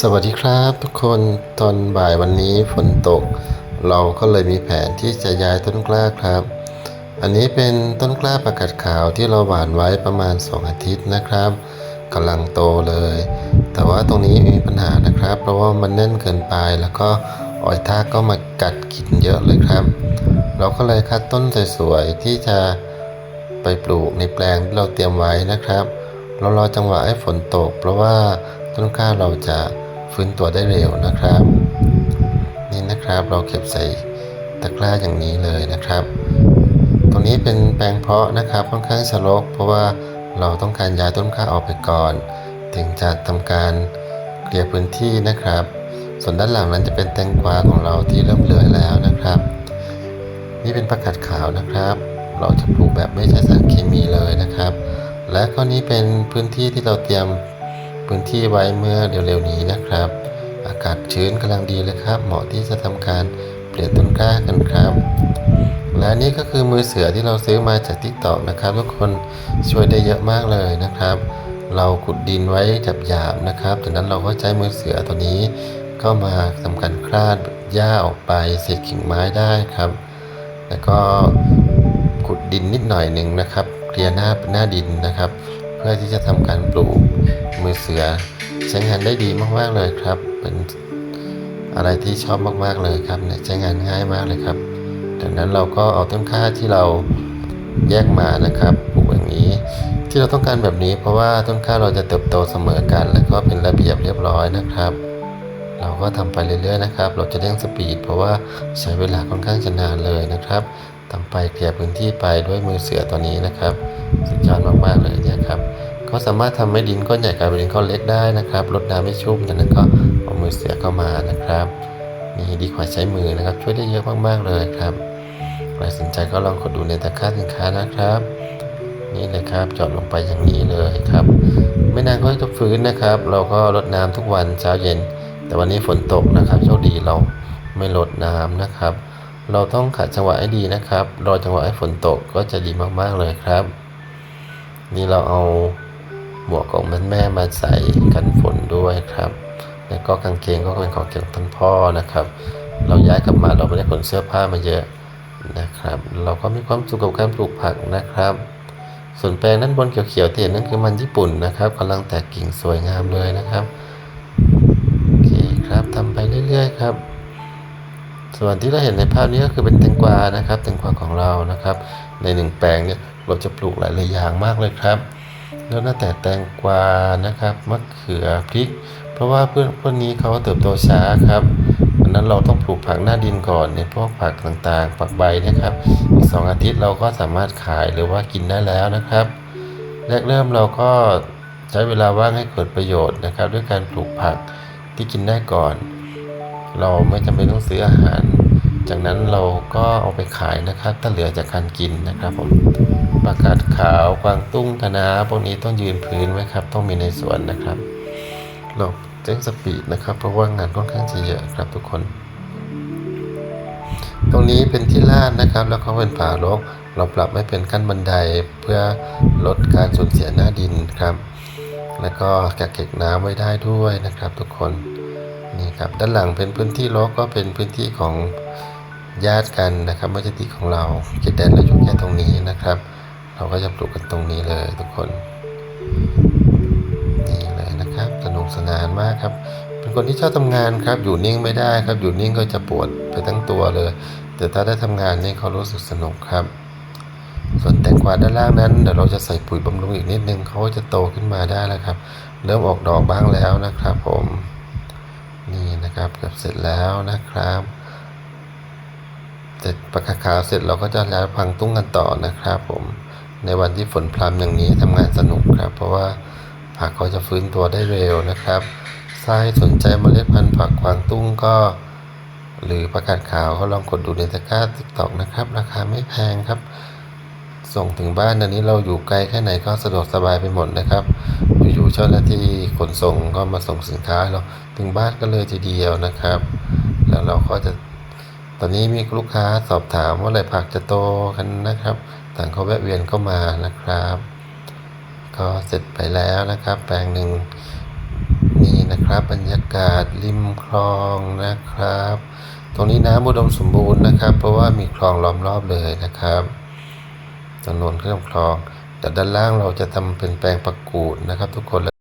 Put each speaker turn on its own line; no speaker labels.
สวัสดีครับทุกคนตอนบ่ายวันนี้ฝนตก เราก็เลยมีแผนที่จะย้ายต้นกล้าครับ อันนี้เป็นต้นกล้าประกาศขาวที่เราหว่านไว้ประมาณ 2 อาทิตย์นะครับกำลังโตเลย แต่ว่าตรงนี้มีปัญหานะครับ เพราะว่ามันแน่นเกินไปแล้วก็ออยทากก็มากัดกินเยอะเลยครับ เราก็เลยคัดต้นสวยๆที่จะไปปลูกในแปลงที่เราเตรียมไว้นะครับ เรารอจังหวะให้ฝนตก เพราะว่า ต้นข้าวเราจะฟื้นตัวได้เร็วนะครับ นี่นะครับเราเก็บใส่ตะกร้าอย่างนี้เลยนะครับ ตรงนี้เป็นแปลงเพาะนะครับค่อนข้างชะลก เพราะว่าเราต้องการย้ายต้นข้าวออกไปก่อน ถึงจะทำการเคลียร์พื้นที่นะครับ ส่วนด้านหลังนั้นจะเป็นแตงกวาของเราที่เริ่มเหลื่อยแล้วนะครับ นี่เป็นผักกาดขาวนะครับ เราจะปลูกแบบไม่ใช้สารเคมีเลยนะครับ และก็นี้เป็นพื้นที่ที่เราเตรียม พื้นที่ไว้เมื่อเร็วๆนี้นะครับ อากาศชื้นกำลังดีเลยครับ เหมาะที่จะทำการเปลี่ยนต้นกล้ากันครับ และนี่ก็คือมือเสือที่เราซื้อมาจากทิกตอกนะครับ ทุกคนช่วยได้เยอะมากเลยนะครับ เราขุดดินไว้หยาบๆนะครับจากนั้นเราก็ใช้มือเสือตัวนี้ก็มาทำการคลาดหญ้าออกไปเศษกิ่งไม้ได้ครับ แล้วก็ขุดดินนิดหน่อยหนึ่งนะครับเคลียร์หน้าหน้าดินนะครับ พื่อที่จะทำการปลูกมือเสือใช้งานได้ดีมากๆเลยครับ เป็นอะไรที่ชอบมากๆเลยครับเนี่ยใช้งานง่ายมากเลยครับดังนั้นเราก็เอาต้นข้าที่เราแยกมานะครับปลูกอย่างนี้ ที่เราต้องการแบบนี้ เพราะว่าต้นข้าวเราจะเติบโตเสมอกัน แล้วก็เป็นระเบียบเรียบร้อยนะครับ เราก็ทำไปเรื่อยๆนะครับ เราจะเร่งสปีด เพราะว่าใช้เวลาค่อนข้างจะนานเลยนะครับทำไปเคลียร์พื้นที่ไปด้วยมือเสือตัวนี้นะครับ สุดยอดมากๆเลยนี่ยครับก็สามารถทำให้ดินก้อนใหญ่กลายเป็นดินก้อนเล็กได้นะครับลดน้ำไม่ชุ่มจากนั้นก็เอามือเสือเข้ามานะครับนี่ดีกว่าใช้มือนะครับ ช่วยได้เยอะมากๆเลยครับใครสนใจก็ลองกดดูในตะกร้าสินค้านะครับ นี่เลยครับจาะลงไปอย่างนี้เลยครับไม่นานก็จะฟื้นนะครับ เราก็รดน้ำทุกวันเช้าเย็น แต่วันนี้ฝนตกนะครับโชคดีเราไม่รดน้ำนะครับ เราต้องขัดจังหวะให้ดีนะครับ รอจังหวะให้ฝนตกก็จะดีมากๆเลยครับ นี่เราเอาหมวกของแม่แม่มาใส่กันฝนด้วยครับ แล้วก็กางเกงก็เป็นของเกี่ยวกับท่านพ่อนะครับ เราย้ายกลับมาเราไม่ได้ขนเสื้อผ้ามาเยอะนะครับ เราก็มีความสุขกับการปลูกผักนะครับส่วนแปลงด้านบนเขียวๆที่เห็นนั่นคือมันญี่ปุ่นนะครับกำลังแตกกิ่งสวยงามเลยนะครับโอเคครับทำไปเรื่อยๆครับ ส่วนที่เราเห็นในภาพนี้ก็คือเป็นแตงกวานะครับแตงกวาของเรานะครับ ในหนึ่งแปลงเนี่ย เราจะปลูกหลายๆอย่างมากเลยครับ แล้วน่าแต่แตงกวานะครับมะเขือพริก เพราะว่าเพื่อนพวกนี้เขาเติบโตช้าครับดังนั้นเราต้องปลูกผักหน้าดินก่อนในพวกผักต่างๆ ผักใบนะครับอีกสองอาทิตย์เราก็สามารถขายหรือว่ากินได้แล้วนะครับแรกเริ่มเราก็ใช้เวลาว่างให้เกิดประโยชน์นะครับ ด้วยการปลูกผักที่กินได้ก่อน เราไม่จำเป็นต้องซื้ออาหาร จากนั้นเราก็เอาไปขายนะครับ ถ้าเหลือจากการกินนะครับผมประกาศขาวกวางตุ้งคะน้าพวกนี้ต้องยืนพื้นไว้ครับ ต้องมีในสวนนะครับเราเร่งสปีดนะครับ เพราะว่างานค่อนข้างจะเยอะครับทุกคน ตรงนี้เป็นที่ลาดนะครับ แล้วก็เป็นฝารกเราปรับไม่เป็นขั้นบันไดเพื่อลดการสูญเสียหน้าดินครับ แล้วก็กักเก็บน้ำไว้ได้ด้วยนะครับ ทุกคนนี่ครับด้านหลังเป็นพื้นที่รกก็เป็นพื้นที่ของ ญาติกันนะครับไม่ใช่ที่ของเราเขตแดนเราอยู่แค่ตรงนี้นะครับ เราก็จะปลูกกันตรงนี้เลยทุกคนนี่เลยนะครับสนุกสนานมากครับ เป็นคนที่ชอบทำงานครับ อยู่นิ่งไม่ได้ครับ อยู่นิ่งก็จะปวดไปทั้งตัวเลย แต่ถ้าได้ทำงานนี่เขารู้สึกสนุกครับ ส่วนแตงกวาด้านล่างนั้นเดี๋ยวเราจะใส่ปุ๋ยบำรุงอีกนิดนึงเขาก็จะโตขึ้นมาได้แล้วครับ เริ่มออกดอกบ้างแล้วนะครับ ผม นี่นะครับเกือบเสร็จแล้วนะครับ เสร็จประกาศขาวเสร็จเราก็จะแล้วพังตุ้งกันต่อนะครับ ผมในวันที่ฝนพรำอย่างนี้ทำงานสนุกครับ เพราะว่าผักเขาจะฟื้นตัวได้เร็วนะครับถ้าให้สนใจเมล็ดพันธุ์ผักกวางตุ้งก็ หรือประกาศข่าวก็ลองกดดูในตะกร้าติ๊กตอกนะครับ ราคาไม่แพงครับ ส่งถึงบ้านอันนี้เราอยู่ไกลแค่ไหนก็สะดวกสบายไปหมดนะครับอยู่ๆเจ้าหน้าที่ขนส่งก็มาส่งสินค้าเราถึงบ้านก็เลยทีเดียวนะครับ แล้วเราก็จะ อนนี้มีลูกค้าสอบถามว่าอะไรผักจะโตกันนะครับ ต่างเขาแวะเวียนเข้ามานะครับ ก็เสร็จไปแล้วนะครับ แปลงหนึ่งนี่นะครับบรรยากาศริมคลองนะครับ ตรงนี้น้ำอุดมสมบูรณ์นะครับ เพราะว่ามีคลองล้อมรอบเลยนะครับถนนข้ามคลอง แต่ด้านล่างเราจะทำเป็นแปลงประกูดนะครับ ทุกคน